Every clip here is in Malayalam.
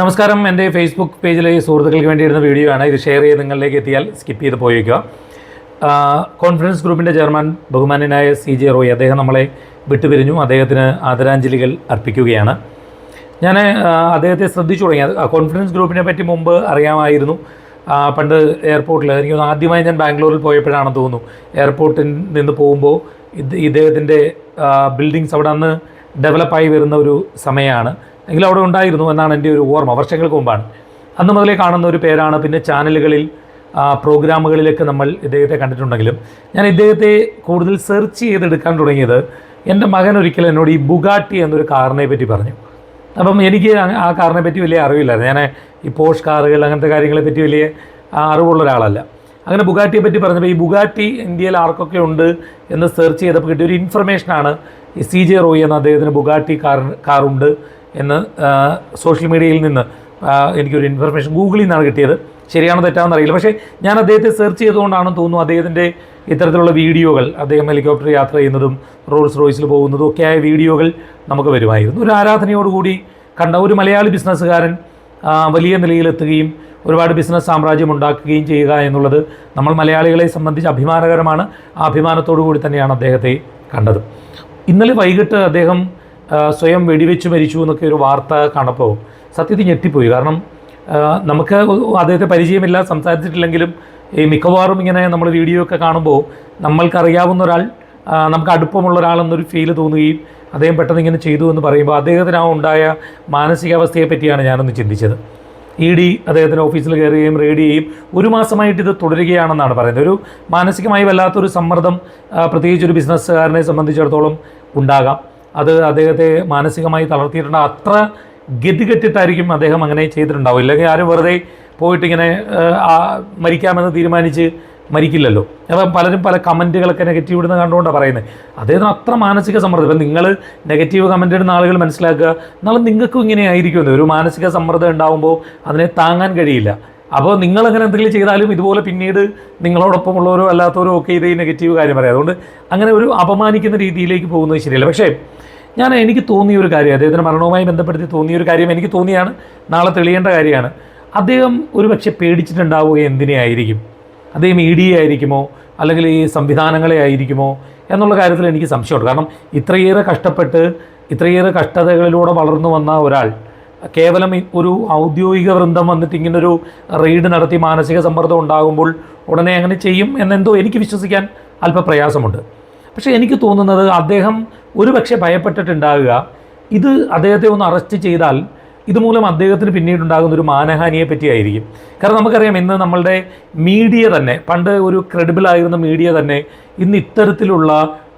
നമസ്കാരം. എന്റെ ഫേസ്ബുക്ക് പേജിലെ സുഹൃത്തുക്കൾക്ക് വേണ്ടി ഇടുന്ന വീഡിയോ ആണ്. ഇത് ഷെയർ ചെയ്ത് നിങ്ങളിലേക്ക് എത്തിയാൽ സ്കിപ്പ് ചെയ്ത് പോയേക്കുക. കോൺഫറൻസ് ഗ്രൂപ്പിന്റെ ചെയർമാൻ ബഹുമാനനായ സി ജെ റോയ് അദ്ദേഹം നമ്മളെ വിട്ടുപിരിഞ്ഞു. അദ്ദേഹത്തിന് ആദരാഞ്ജലികൾ അർപ്പിക്കുകയാണ്. ഞാൻ അദ്ദേഹത്തെ ശ്രദ്ധിച്ചു തുടങ്ങി. കോൺഫറൻസ് ഗ്രൂപ്പിനെ പറ്റി മുമ്പ് അറിയാമായിരുന്നു. പണ്ട് എയർപോർട്ടിൽ എനിക്ക് ആദ്യമായി ഞാൻ ബാംഗ്ലൂരിൽ പോയപ്പോഴാണെന്ന് തോന്നുന്നു. എയർപോർട്ടിൽ നിന്ന് പോകുമ്പോൾ ഇത് ഇദ്ദേഹത്തിന്റെ ബിൽഡിങ്സ് അവിടെ അന്ന് ഡെവലപ്പായി വരുന്ന ഒരു സമയമാണ്. എങ്കിലും അവിടെ ഉണ്ടായിരുന്നു എന്നാണ് എന്റെ ഒരു ഓർമ്മ വർഷങ്ങൾക്ക് മുമ്പാണ്. അന്ന് മുതലേ കാണുന്ന ഒരു പേരാണ്. പിന്നെ ചാനലുകളിൽ പ്രോഗ്രാമുകളിലൊക്കെ നമ്മൾ ഇദ്ദേഹത്തെ കണ്ടിട്ടുണ്ടെങ്കിലും ഞാൻ ഇദ്ദേഹത്തെ കൂടുതൽ സെർച്ച് ചെയ്തെടുക്കാൻ തുടങ്ങിയത് എന്റെ മകൻ ഒരിക്കൽ എന്നോട് ഈ ബുഗാട്ടി എന്നൊരു കാറിനെ പറ്റി പറഞ്ഞു. അപ്പം എനിക്ക് ആ- കാറിനെ പറ്റി വലിയ അറിവില്ലായിരുന്നു. ഞാൻ ഈ പോഷ് കാറുകൾ അങ്ങനത്തെ കാര്യങ്ങളെ പറ്റി വലിയ അറിവുള്ള ഒരാളല്ല. അങ്ങനെ ബുഗാട്ടിയെ പറ്റി പറഞ്ഞപ്പോൾ ഈ ബുഗാട്ടി ഇന്ത്യയിൽ ആർക്കൊക്കെ ഉണ്ട് എന്ന് സെർച്ച് ചെയ്തപ്പോൾ കിട്ടിയ ഒരു ഇൻഫർമേഷനാണ് ഈ സി ജെ റോയി എന്ന അദ്ദേഹത്തിന് ബുഗാട്ടി കാർ കാറുണ്ട് എന്ന് സോഷ്യൽ മീഡിയയിൽ നിന്ന് എനിക്കൊരു ഇൻഫർമേഷൻ ഗൂഗിളിൽ നിന്നാണ് കിട്ടിയത്. ശരിയാണോ തെറ്റാണെന്ന് അറിയില്ല. പക്ഷേ ഞാൻ അദ്ദേഹത്തെ സെർച്ച് ചെയ്തുകൊണ്ടാണെന്ന് തോന്നുന്നു അദ്ദേഹത്തിന്റെ ഇത്തരത്തിലുള്ള വീഡിയോകൾ അദ്ദേഹം ഹെലികോപ്റ്റർ യാത്ര ചെയ്യുന്നതും റോൾസ് റോയ്സിൽ പോകുന്നതും ഒക്കെ ആയ വീഡിയോകൾ നമുക്ക് വരുമായിരുന്നു. ഒരു ആരാധനയോടുകൂടി കണ്ട ഒരു മലയാളി ബിസിനസ്സുകാരൻ വലിയ നിലയിലെത്തുകയും ഒരുപാട് ബിസിനസ് സാമ്രാജ്യം ഉണ്ടാക്കുകയും ചെയ്യുക എന്നുള്ളത് നമ്മൾ മലയാളികളെ സംബന്ധിച്ച് അഭിമാനകരമാണ്. ആ അഭിമാനത്തോടു കൂടി തന്നെയാണ് അദ്ദേഹത്തെ കണ്ടത്. ഇന്നലെ വൈകിട്ട് അദ്ദേഹം സ്വയം വെടിവെച്ച് മരിച്ചു എന്നൊക്കെ ഒരു വാർത്ത കണ്ടപ്പോൾ സത്യത്തിൽ ഞെട്ടിപ്പോയി. കാരണം നമുക്ക് അദ്ദേഹത്തെ പരിചയമില്ല സംസാരിച്ചിട്ടില്ലെങ്കിലും ഈ മിക്കവാറും ഇങ്ങനെ നമ്മൾ വീഡിയോ ഒക്കെ കാണുമ്പോൾ നമ്മൾക്കറിയാവുന്ന ഒരാൾ നമുക്ക് അടുപ്പമുള്ള ഒരാളെന്നൊരു ഫീൽ തോന്നുകയും അദ്ദേഹം പെട്ടെന്ന് ഇങ്ങനെ ചെയ്തു എന്ന് പറയുമ്പോൾ അദ്ദേഹത്തിന് ആ ഉണ്ടായ മാനസികാവസ്ഥയെ പറ്റിയാണ് ഞാനൊന്ന് ചിന്തിച്ചത്. ഇ ഡി അദ്ദേഹത്തിന്റെ ഓഫീസിൽ കയറുകയും റെയ്ഡ് ചെയ്യുകയും ഒരു മാസമായിട്ട് ഇത് തുടരുകയാണെന്നാണ് പറയുന്നത്. ഒരു മാനസികമായി വല്ലാത്തൊരു സമ്മർദ്ദം പ്രത്യേകിച്ച് ഒരു ബിസിനസ്സുകാരനെ സംബന്ധിച്ചിടത്തോളം ഉണ്ടാകാം. അത് അദ്ദേഹത്തെ മാനസികമായി തളർത്തിയിട്ടുണ്ട്. അത്ര ഗതികെട്ടിട്ടായിരിക്കും അദ്ദേഹം അങ്ങനെ ചെയ്തിട്ടുണ്ടാവും ഇല്ലെങ്കിൽ ആരും വെറുതെ പോയിട്ടിങ്ങനെ മരിക്കാമെന്ന് തീരുമാനിച്ച് മരിക്കില്ലല്ലോ. അപ്പം പലരും പല കമന്റുകളൊക്കെ നെഗറ്റീവ് ഇടുന്ന കണ്ടുകൊണ്ടാണ് പറയുന്നത്. അദ്ദേഹത്തിന് അത്ര മാനസിക സമ്മർദ്ദം. ഇപ്പം നിങ്ങൾ നെഗറ്റീവ് കമന്റ് ഇടുന്ന ആളുകൾ മനസ്സിലാക്കുക. എന്നാലും നിങ്ങൾക്കും ഇങ്ങനെ ആയിരിക്കും ഒരു മാനസിക സമ്മർദ്ദം ഉണ്ടാകുമ്പോൾ അതിനെ താങ്ങാൻ കഴിയില്ല. അപ്പോൾ നിങ്ങൾ അങ്ങനെ എന്തെങ്കിലും ചെയ്താലും ഇതുപോലെ പിന്നീട് നിങ്ങളോടൊപ്പമുള്ളവരോ അല്ലാത്തവരോ ഒക്കെ ഇതേ നെഗറ്റീവ് കാര്യം പറയാം. അതുകൊണ്ട് അങ്ങനെ ഒരു അപമാനിക്കുന്ന രീതിയിലേക്ക് പോകുന്നത് ശരിയല്ല. പക്ഷേ ഞാൻ എനിക്ക് തോന്നിയ ഒരു കാര്യം അദ്ദേഹത്തിന്റെ മരണവുമായി ബന്ധപ്പെടുത്തി തോന്നിയ ഒരു കാര്യം എനിക്ക് തോന്നിയാണ്. നാളെ തെളിയേണ്ട കാര്യമാണ്. അദ്ദേഹം ഒരു പക്ഷേ പേടിച്ചിട്ടുണ്ടാവുക എന്തിനെ ആയിരിക്കും അദ്ദേഹം ഇ ഡി ആയിരിക്കുമോ? അല്ലെങ്കിൽ ഈ സംവിധാനങ്ങളെ ആയിരിക്കുമോ? എന്നുള്ള കാര്യത്തിൽ എനിക്ക് സംശയമുണ്ട്. കാരണം ഇത്രയേറെ കഷ്ടപ്പെട്ട് ഇത്രയേറെ കഷ്ടതകളിലൂടെ വളർന്നു വന്ന ഒരാൾ കേവലം ഒരു ഔദ്യോഗിക വൃന്ദം വന്നിട്ട് ഇങ്ങനൊരു റെയ്ഡ് നടത്തി മാനസിക സമ്മർദ്ദം ഉണ്ടാകുമ്പോൾ ഉടനെ അങ്ങനെ ചെയ്യും എന്നെന്തോ എനിക്ക് വിശ്വസിക്കാൻ അല്പ പ്രയാസമുണ്ട്. പക്ഷേ എനിക്ക് തോന്നുന്നത് അദ്ദേഹം ഒരു പക്ഷേ ഭയപ്പെട്ടിട്ടുണ്ടാകുക. ഇത് അദ്ദേഹത്തെ ഒന്ന് അറസ്റ്റ് ചെയ്താൽ ഇതുമൂലം അദ്ദേഹത്തിന് പിന്നീടുണ്ടാകുന്ന ഒരു മാനഹാനിയെ പറ്റിയായിരിക്കും. കാരണം നമുക്കറിയാം ഇന്ന് നമ്മളുടെ മീഡിയ തന്നെ പണ്ട് ഒരു ക്രെഡിബിൾ ആയിരുന്ന മീഡിയ തന്നെ ഇന്ന് ഇത്തരത്തിലുള്ള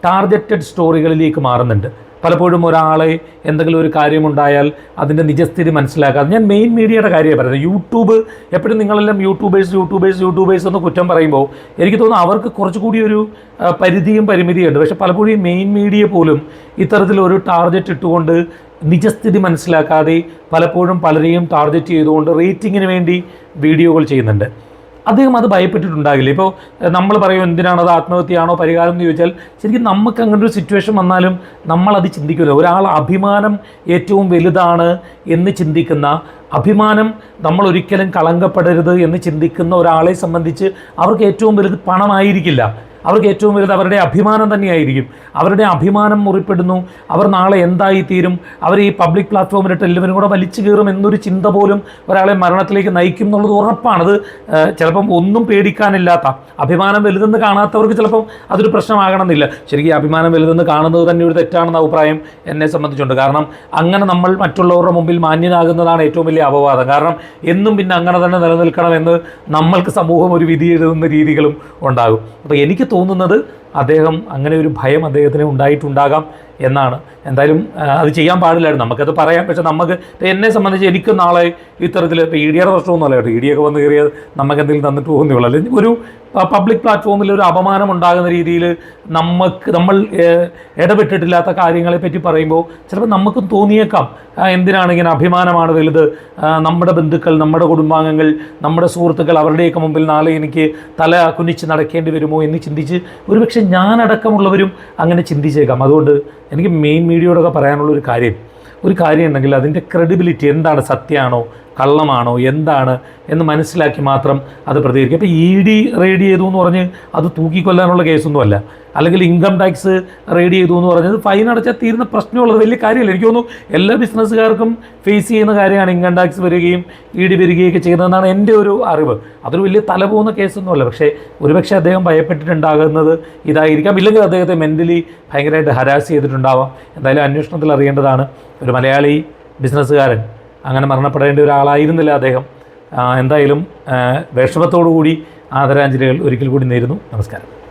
ടാർഗറ്റഡ് സ്റ്റോറികളിലേക്ക് മാറുന്നുണ്ട്. പലപ്പോഴും ഒരാളെ എന്തെങ്കിലും ഒരു കാര്യമുണ്ടായാൽ അതിന്റെ നിജസ്ഥിതി മനസ്സിലാക്കാതെ. ഞാൻ മെയിൻ മീഡിയയുടെ കാര്യമാണ് പറയുന്നത്. യൂട്യൂബ് എപ്പോഴും നിങ്ങളെല്ലാം യൂട്യൂബേഴ്സ് യൂട്യൂബേഴ്സ് യൂട്യൂബേഴ്സ് എന്ന് കുറ്റം പറയുമ്പോൾ എനിക്ക് തോന്നുന്നു അവർക്ക് കുറച്ചുകൂടി ഒരു പരിധിയും പരിമിതിയുണ്ട്. പക്ഷേ പലപ്പോഴും മെയിൻ മീഡിയ പോലും ഇത്തരത്തിലൊരു ടാർഗറ്റ് ഇട്ടുകൊണ്ട് നിജസ്ഥിതി മനസ്സിലാക്കാതെ പലപ്പോഴും പലരെയും ടാർഗറ്റ് ചെയ്തുകൊണ്ട് റേറ്റിങ്ങിന് വേണ്ടി വീഡിയോകൾ ചെയ്യുന്നുണ്ട്. അദ്ദേഹം അത് ഭയപ്പെട്ടിട്ടുണ്ടാകില്ല. ഇപ്പോൾ നമ്മൾ പറയും എന്തിനാണ് അത് ആത്മഹത്യയാണോ പരിഹാരം എന്ന് ചോദിച്ചാൽ ശരിക്കും നമുക്ക് അങ്ങനെ ഒരു സിറ്റുവേഷൻ വന്നാലും നമ്മളത് ചിന്തിക്കില്ല ഒരാൾ അഭിമാനം ഏറ്റവും വലുതാണ് എന്ന് ചിന്തിക്കുന്ന അഭിമാനം നമ്മൾ ഒരിക്കലും കളങ്കപ്പെടരുത് എന്ന് ചിന്തിക്കുന്ന ഒരാളെ സംബന്ധിച്ച് അവർക്ക് ഏറ്റവും വലുത് പണമായിരിക്കില്ല. അവർക്ക് ഏറ്റവും വലുത് അവരുടെ അഭിമാനം തന്നെയായിരിക്കും. അവരുടെ അഭിമാനം മുറിപ്പെടുന്നു. അവർ നാളെ എന്തായി തീരും അവർ ഈ പബ്ലിക് പ്ലാറ്റ്ഫോമിലിട്ട് എല്ലാവരും കൂടെ വലിച്ചു കയറും എന്നൊരു ചിന്ത പോലും ഒരാളെ മരണത്തിലേക്ക് നയിക്കും എന്നുള്ളത് ഉറപ്പാണത്. ചിലപ്പം ഒന്നും പേടിക്കാനില്ലാത്ത അഭിമാനം വലുതെന്ന് കാണാത്തവർക്ക് ചിലപ്പം അതൊരു പ്രശ്നമാകണമെന്നില്ല. ശരിക്കും അഭിമാനം വലുതെന്ന് കാണുന്നത് തന്നെ ഒരു തെറ്റാണെന്ന അഭിപ്രായം എന്നെ സംബന്ധിച്ചുണ്ട്. കാരണം അങ്ങനെ നമ്മൾ മറ്റുള്ളവരുടെ മുമ്പിൽ മാന്യനാകുന്നതാണ് ഏറ്റവും വലിയ അപവാദം. കാരണം എന്നും പിന്നെ അങ്ങനെ തന്നെ നിലനിൽക്കണമെന്ന് നമ്മൾക്ക് സമൂഹം ഒരു വിധി എഴുതുന്ന രീതികളും ഉണ്ടാകും. അപ്പോൾ എനിക്ക് തോന്നുന്നത് അദ്ദേഹം അങ്ങനെ ഒരു ഭയം അദ്ദേഹത്തിന് ഉണ്ടായിട്ടുണ്ടാകാം എന്നാണ്. എന്തായാലും അത് ചെയ്യാൻ പാടില്ലായിരുന്നു. നമുക്കത് പറയാം. പക്ഷേ നമുക്ക് എന്നെ സംബന്ധിച്ച് എനിക്ക് നാളെ ഇത്തരത്തിൽ ഇപ്പോൾ ഇ ഡിയുടെ പ്രശ്നമൊന്നുമല്ല കേട്ടോ. ഇ ഡിയൊക്കെ വന്ന് കയറിയത് നമുക്ക് എന്തെങ്കിലും തന്നിട്ട് പോകുന്നേ അല്ലെങ്കിൽ ഒരു പബ്ലിക് പ്ലാറ്റ്ഫോമിൽ ഒരു അപമാനം ഉണ്ടാകുന്ന രീതിയിൽ നമുക്ക് നമ്മൾ ഇടപെട്ടിട്ടില്ലാത്ത കാര്യങ്ങളെ പറ്റി പറയുമ്പോൾ ചിലപ്പോൾ നമുക്കും തോന്നിയേക്കാം. എന്തിനാണ് ഇങ്ങനെ അഭിമാനമാണ് വലുത്? നമ്മുടെ ബന്ധുക്കൾ നമ്മുടെ കുടുംബാംഗങ്ങൾ നമ്മുടെ സുഹൃത്തുക്കൾ അവരുടെയൊക്കെ മുമ്പിൽ നാളെ എനിക്ക് തല കുനിച്ച് നടക്കേണ്ടി വരുമോ എന്ന് ചിന്തിച്ച് ഒരുപക്ഷെ ഞാനടക്കമുള്ളവരും അങ്ങനെ ചിന്തിച്ചേക്കാം. അതുകൊണ്ട് എനിക്ക് മെയിൻ മീഡിയയോടൊക്കെ പറയാനുള്ള ഒരു കാര്യം ഒരു കാര്യം ഉണ്ടെങ്കിൽ അതിന്റെ ക്രെഡിബിലിറ്റി എന്താണ്? സത്യമാണോ? കള്ളമാണോ? എന്താണ്? എന്ന് മനസ്സിലാക്കി മാത്രം അത് പ്രതികരിക്കുക അപ്പോൾ ഇ ഡി റെയ്ഡ് ചെയ്തു എന്ന് പറഞ്ഞ് അത് തൂക്കിക്കൊല്ലാനുള്ള കേസൊന്നുമല്ല. അല്ലെങ്കിൽ ഇൻകം ടാക്സ് റെയ്ഡ് ചെയ്തു എന്ന് പറഞ്ഞത് ഫൈൻ അടച്ചാൽ തീരുന്ന പ്രശ്നമുള്ളത് വലിയ കാര്യമല്ല. എനിക്ക് തോന്നുന്നു എല്ലാ ബിസിനസ്സുകാർക്കും ഫേസ് ചെയ്യുന്ന കാര്യമാണ് ഇൻകം ടാക്സ് വരികയും ഇ ഡി വരികയൊക്കെ ചെയ്യുന്നതെന്നാണ് എന്റെ ഒരു അറിവ്. അതൊരു വലിയ തലപോകുന്ന കേസൊന്നുമല്ല. പക്ഷേ ഒരുപക്ഷെ അദ്ദേഹം ഭയപ്പെട്ടിട്ടുണ്ടാകുന്നത് ഇതായിരിക്കാം. ഇല്ലെങ്കിൽ അദ്ദേഹത്തെ മെന്റലി ഭയങ്കരമായിട്ട് ഹരാസ് ചെയ്തിട്ടുണ്ടാവാം. എന്തായാലും അന്വേഷണത്തിൽ അറിയേണ്ടതാണ് ഒരു മലയാളി ബിസിനസ്സുകാരൻ അങ്ങനെ മരണപ്പെടേണ്ട ഒരാളായിരുന്നില്ല അദ്ദേഹം. എന്തായാലും വിഷമത്തോടു കൂടി ആദരാഞ്ജലികൾ ഒരിക്കൽ കൂടി നേരുന്നു. നമസ്കാരം.